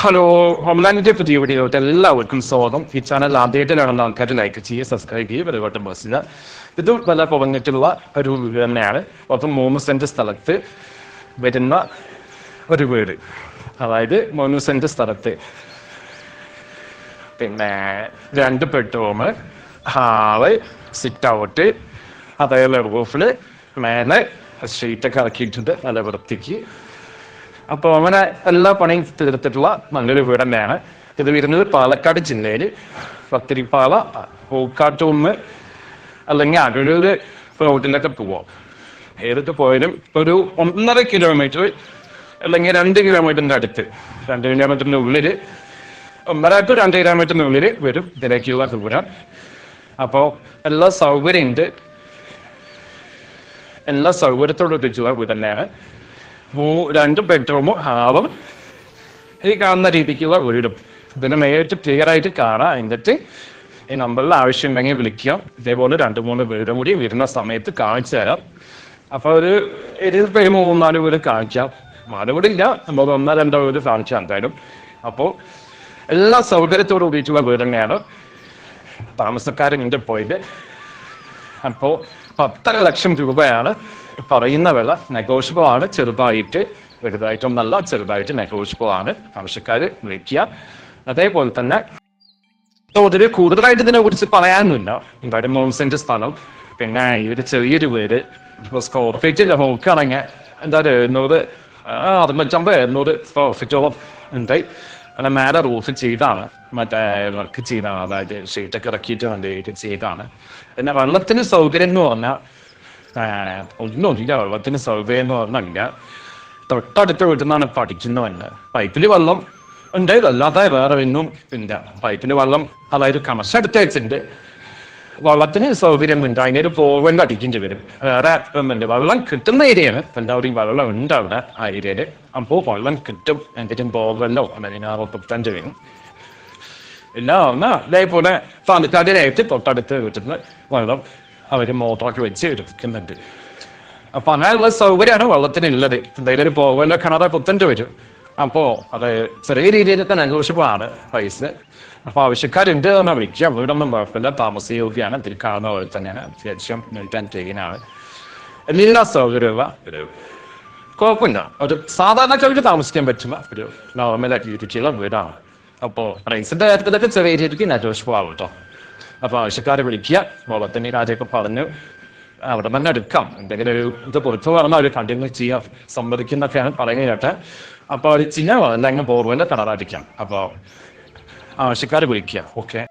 Hello ഹോംലാൻഡിന്റെ പുതിയ വീഡിയോയിട്ട് എല്ലാവർക്കും സ്വാഗതം. ഈ ചാനൽ ആദ്യമായിട്ട് കാണുന്ന ആൾക്കാർ ലൈക്ക് ചെയ്യുക സബ്സ്ക്രൈബ് ചെയ്യുക പരിപാടി ബസ്സിന് ഇത് പല പുറഞ്ഞിട്ടുള്ള ഒരു വീട് തന്നെയാണ്. മൊത്തം മൂന്ന് സെന്റ് സ്ഥലത്ത് വരുന്ന ഒരു വീട്. അതായത് മൂന്ന് സെന്റ് സ്ഥലത്ത്. പിന്നെ രണ്ട് ബെഡ്റൂം ഹാൾ സിറ്റ് ഔട്ട് അതേപോലെ റൂഫിൽ മേലെ ഷീറ്റൊക്കെ ഇറക്കിയിട്ടുണ്ട്. നല്ല വൃത്തിക്ക്. അപ്പോൾ അങ്ങനെ എല്ലാ പണിയും തീർത്തിട്ടുള്ള നല്ലൊരു വീട് തന്നെയാണ് ഇത് വരുന്നത് പാലക്കാട് ജില്ലയിൽ പത്തിരിപ്പാല പൂക്കാട്ടൂന്ന് അല്ലെങ്കിൽ അടൂര് റോഡിലൊക്കെ പോവാം. ഏതൊക്കെ പോയാലും ഒരു ഒന്നര കിലോമീറ്റർ അല്ലെങ്കിൽ രണ്ട് കിലോമീറ്ററിന്റെ അടുത്ത്. രണ്ട് കിലോമീറ്ററിന്റെ ഉള്ളിൽ ഒന്നര ടു രണ്ട് കിലോമീറ്ററിന്റെ ഉള്ളിൽ വരും ഇതിലേക്കുള്ള ദൂരം. അപ്പോൾ എല്ലാ സൗകര്യമുണ്ട് എല്ലാ സൗകര്യത്തോടും എത്തിച്ചുള്ള വീട് തന്നെയാണ് രണ്ട് ബെഡ്റൂമും ഹാളും. ഈ കാണുന്ന രീതിക്കുള്ള വീടും. ഇതിനെ നേരിട്ട് ക്ലിയർ ആയിട്ട് കാണാം. എന്നിട്ട് ഈ നമ്പറിൽ ആവശ്യമുണ്ടെങ്കിൽ വിളിക്കാം. ഇതേപോലെ രണ്ട് മൂന്ന് വീടും കൂടി വരുന്ന സമയത്ത് കാണിച്ചു തരാം. അപ്പോൾ ഒരു ഇരുപത് മൂന്നാൽ വീട് കാണിക്കാം. മറുപടി ഇല്ല നമ്മൾ ഒന്നോ രണ്ടോ വീട് കാണിച്ചാൽ എന്തായാലും. അപ്പോൾ എല്ലാ സൗകര്യത്തോടും ഉപയോഗിച്ചുള്ള വീട് തന്നെയാണ്. താമസക്കാരന്റെ പോയിട്ട് അപ്പോൾ പത്തര ലക്ഷം രൂപയാണ് പറയുന്ന വില. നെഗോഷ്യബിൾ ആണ് ചെറുതായിട്ട് വലുതായിട്ടും നല്ല ചെറുതായിട്ട് നെഗോഷ്യബിൾ ആണ് ആവശ്യക്കാർ വിളിക്കുക. അതേപോലെ തന്നെ തോതിൽ കൂടുതലായിട്ട് ഇതിനെ കുറിച്ച് പറയാനൊന്നുമില്ല. എന്തായാലും മൂന്ന് സെന്റ് സ്ഥലം. പിന്നെ ഈ ഒരു ചെറിയൊരു വീട്. ഇപ്പോൾ സ്ക്വയർ ഫീറ്റ് നോക്കുകയാണെങ്കിൽ എന്തായാലും എഴുന്നൂറ് ആ, അറുന്നൂറ്റമ്പത് എഴുന്നൂറ് സ്ക്വയർ ഫീറ്റോളം ഉണ്ട്. അങ്ങനെ മേലെ റൂഫ് ചെയ്താണ് മറ്റേ വർക്ക് ചെയ്താണ് അതായത് ഷീറ്റൊക്കെ ഇറക്കിയിട്ട് വേണ്ടിയിട്ട് ചെയ്താണ് പിന്നെ വെള്ളത്തിന് സൗകര്യം എന്ന് പറഞ്ഞാൽ ഒന്നുമില്ല വെള്ളത്തിന് സൗകര്യം എന്ന് പറഞ്ഞില്ല തൊട്ടടുത്ത വീട്ടിൽ നിന്നാണ് പഠിക്കുന്നത് തന്നെ പൈപ്പിൽ വെള്ളം ഉണ്ട് അല്ലാതെ വേറെ ഒന്നും ഇല്ല പൈപ്പിൽ വെള്ളം അതായത് കണക്ഷൻ എടുത്ത് വെച്ചിട്ടുണ്ട് വെള്ളത്തിന് സൗകര്യം ഉണ്ട് അതിനൊരു പോകേണ്ട അടിക്കേണ്ടി വരും വേറെ ഒന്നുമില്ല വള്ളം കിട്ടുന്ന ഏരിയയാണ്. എല്ലാവരും വള്ളം ഉണ്ട് അവിടെ ആ ഏരിയയിൽ അപ്പോൾ വള്ളം കിട്ടും. എന്തെങ്കിലും പോവല്ലോ. പതിനാറ് വരും ഇല്ല എന്നാ അതേപോലെ പാലക്കാടിനായിട്ട് തൊട്ടടുത്ത് കിട്ടുന്ന വെള്ളം അവർ മോട്ടറൊക്കെ വെച്ച് എടുക്കുന്നുണ്ട്. അപ്പൊ അങ്ങനെയുള്ള സൗകര്യമാണ് വെള്ളത്തിനുള്ളത് എന്തായാലും ഒരു പോകല കിണറ് പുത്തന്റെ വരും അപ്പോ അത് ചെറിയ രീതിയിൽ തന്നെ അന്വേഷിപ്പാണ് പൈസ. അപ്പൊ ആവശ്യക്കാരുണ്ട് എന്ന് വിളിക്കുക വീടൊന്നും കുഴപ്പമില്ല. താമസയോഗ്യമാണ്. കാണുന്ന പോലെ തന്നെയാണ്. അത്യാവശ്യം ആൻഡ് ടെയിനാണ് എല്ലാ സൗകര്യമുള്ള ഒരു കുഴപ്പമില്ല. ഒരു സാധാരണക്കാർക്ക് താമസിക്കാൻ പറ്റുന്ന ഒരു നോർമൽ ആക്ടിവിറ്റിയുള്ള വീടാണ്. അപ്പോൾ റൈസിന്റെ കാര്യത്തിലൊക്കെ ചെറിയ രീതിക്ക് ആവും കേട്ടോ. അപ്പോൾ ആവശ്യക്കാരെ വിളിക്കുക. വെള്ളത്തിന് രാജയൊക്കെ പറഞ്ഞു. അവിടെ തന്നെ എടുക്കാം. എന്തെങ്കിലും ഒരു ഇത് പുറത്ത് പറഞ്ഞാൽ അവർ കണ്ടിന്യൂ ചെയ്യാം. സമ്മതിക്കുന്നൊക്കെയാണ് പറയുന്നത് കേട്ടെ. അപ്പോൾ ഒരു ചിഹ്നം എന്തെങ്കിലും ബോർവെല്ലാം കളറടിക്കാം അപ്പോൾ ആവശ്യക്കാർ വിളിക്കുക. ഓക്കെ.